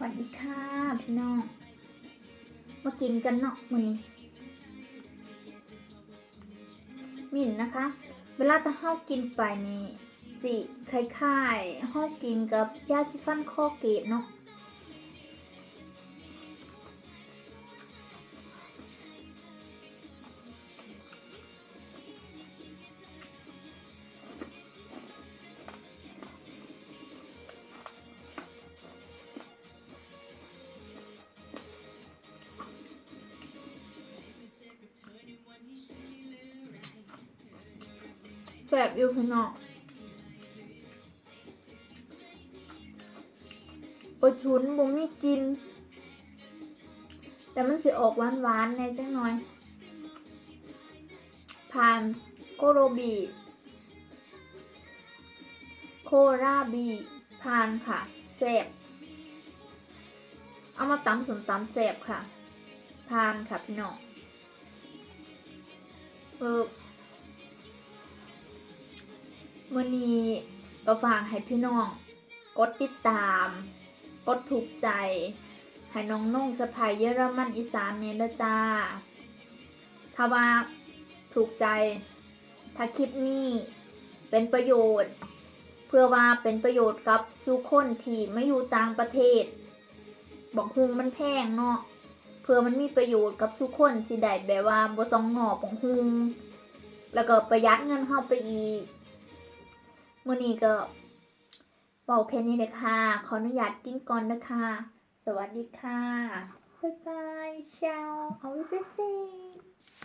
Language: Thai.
สวัสดีค่ะ พี่น้อง มากินกันเนาะมื้อนี้มิ่นนะคะ เวลาตะเฮากินไปนี่สิคล้ายๆเฮากินกับยาสีฟันคอเกตเนาะ แสบอยู่พี่น้องโอชุนบ่มีกิน แต่มันสิออกหวานๆในจังหน่อย ผ่านโกโรบี โคราบีผ่านค่ะแสบเอามาตำสมตำแสบค่ะผ่านค่ะพี่น้องเออ มื่อนี้ก็ฝากให้พี่น้อง กดติดตาม กดถูกใจ ให้น้องนุ่งสะพายเยอรมันอีสานเนี่ยละจ้า ถ้าว่าถูกใจ ถ้าคลิปนี้เป็นประโยชน์ เพื่อว่าเป็นประโยชน์กับสู่คนที่ไม่อยู่ต่างประเทศ บอกฮุงมันแพงเนาะเพื่อมันมีประโยชน์กับทุกคนสิได้แบบว่าบ่ต้องหงอบอกฮุงแล้วก็ประหยัดเงินเข้าไปอีก มื่อนี้ก็บอกแค่นี้เลยค่ะ ขออนุญาตกินก่อนนะคะ สวัสดีค่ะ บ๊ายบายเชาเอาวิเจอกัน